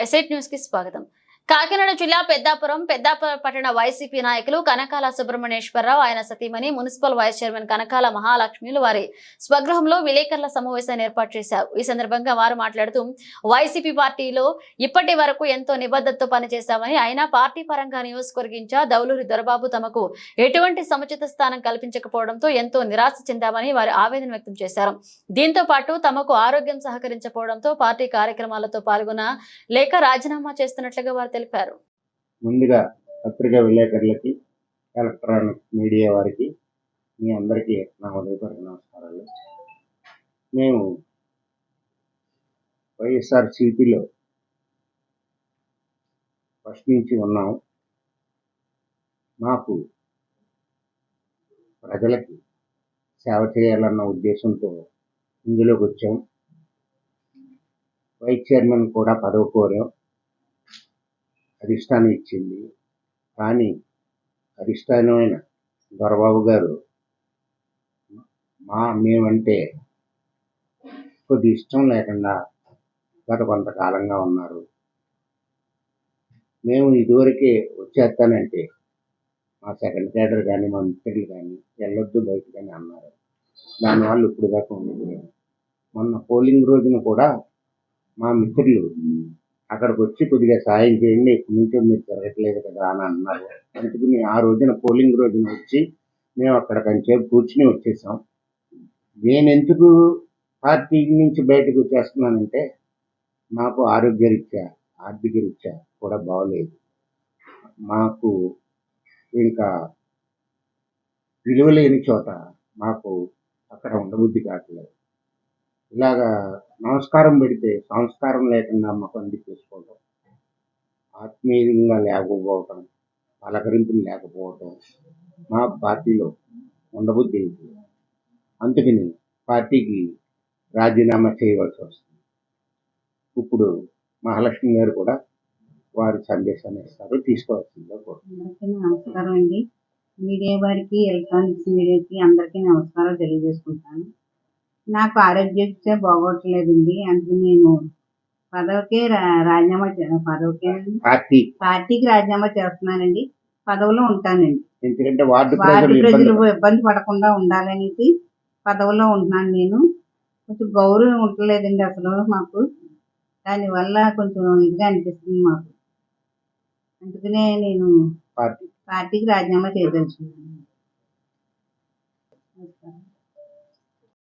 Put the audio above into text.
Asset న్యూస్కి స్వాగతం. కాకినాడ జిల్లా పెద్దాపురం పెద్దాపురం పట్టణ వైసీపీ నాయకులు కనకాల సుబ్రహ్మణ్యేశ్వరరావు ఆయన సతీమణి మున్సిపల్ వైస్ చైర్మన్ కనకాల మహాలక్ష్మిలు వారి స్వగృహంలో విలేకరుల సమావేశాన్ని ఏర్పాటు చేశారు. ఈ సందర్భంగా వారు మాట్లాడుతూ వైసీపీ పార్టీలో ఇప్పటి వరకు ఎంతో నిబద్ధతతో పనిచేశామని ఆయన పార్టీ పరంగా నియోజకవర్గించా దౌలూరి దొరబాబు తమకు ఎటువంటి సముచిత స్థానం కల్పించకపోవడంతో ఎంతో నిరాశ చెందామని వారు ఆవేదన వ్యక్తం చేశారు. దీంతో పాటు తమకు ఆరోగ్యం సహకరించకపోవడంతో పార్టీ కార్యక్రమాలతో పాల్గొన లేక రాజీనామా చేస్తున్నట్లుగా వారు తెలిపారు. ముందుగా పత్రికా విలేకరులకి ఎలక్ట్రానిక్ మీడియా వారికి మీ అందరికీ నా ఉదయపూర్వక నమస్కారాలు. మేము వైఎస్ఆర్ సిపిలో ఫస్ట్ నుంచి ఉన్నాం మాకు ప్రజలకి సేవ చేయాలన్న ఉద్దేశంతో ఇందులోకి వచ్చాం వైస్ చైర్మన్ కూడా పదవి కోరాం. అధిష్టానం ఇచ్చింది. కానీ అధిష్టానమైన దొరబాబు గారు మా మేమంటే కొద్ది ఇష్టం లేకుండా గత కొంతకాలంగా ఉన్నారు. మేము ఇదివరకే వచ్చేస్తానంటే మా సెకండ్ క్యాడర్ కానీ మా మిత్రులు కానీ వెళ్ళొద్దు బయట కానీ అన్నారు. దానివల్ల ఇప్పుడు దాకా ఉండిపోయాము మొన్న పోలింగ్ రోజున కూడా మా మిత్రులు అక్కడికి వచ్చి కొద్దిగా సాయం చేయండి ఇక్కడి నుంచో మీరు జరగట్లేదు కదా అని అన్నారు. అందుకని ఆ రోజున పోలింగ్ రోజున వచ్చి మేము అక్కడ కొంచెంసేపు కూర్చుని వచ్చేసాం. నేను ఎందుకు పార్టీ నుంచి బయటకు వచ్చేస్తున్నానంటే మాకు ఆరోగ్య రీత్యా ఆర్థిక రీత్యా కూడా బాగలేదు. మాకు ఇంకా విలువ లేని చోట మాకు అక్కడ ఉండబుద్ధి కావట్లేదు. ఇలాగా నమస్కారం పెడితే సంస్కారం లేకుండా ముఖం తిప్పేసుకోవటం ఆత్మీయంగా లేకపోవటం పలకరింపులు లేకపోవటం మా పార్టీలో ఉండబుద్ధి అందుకని పార్టీకి రాజీనామా చేయవలసి వస్తుంది. ఇప్పుడు మహాలక్ష్మి గారు కూడా వారి సందేశాన్ని ఇస్తారు తీసుకోవాల్సిందిగా కోరుతున్నాను. అందరికీ నమస్కారం అండి. మీడియా వారికి ఎలక్ట్రానిక్స్ మీడియాకి అందరికీ నమస్కారాలు తెలియజేసుకుంటాను. నాకు ఆరోగ్యరీత్యా బాగోట్లేదండి. అందుకు నేను పదవికే రా- రాజీనామా చే- పదవికే పార్టీ. పార్టీకి రాజీనామా చేస్తున్నానండి. పదవిలో ఉంటానండి. ఎందుకంటే వార్డు ప్రజలు ఇబ్బంది పడకుండా ఉండాలనేసి పదవిలో ఉంటున్నాను నేను. కొంచెం గౌరవం ఉండలేదండి అసలు మాకు. దానివల్ల కొంచెం ఇదిగా అనిపిస్తుంది మాకు. అందుకనే నేను పార్టీ. పార్టీకి రాజీనామా చేయదలుచుకున్నాను.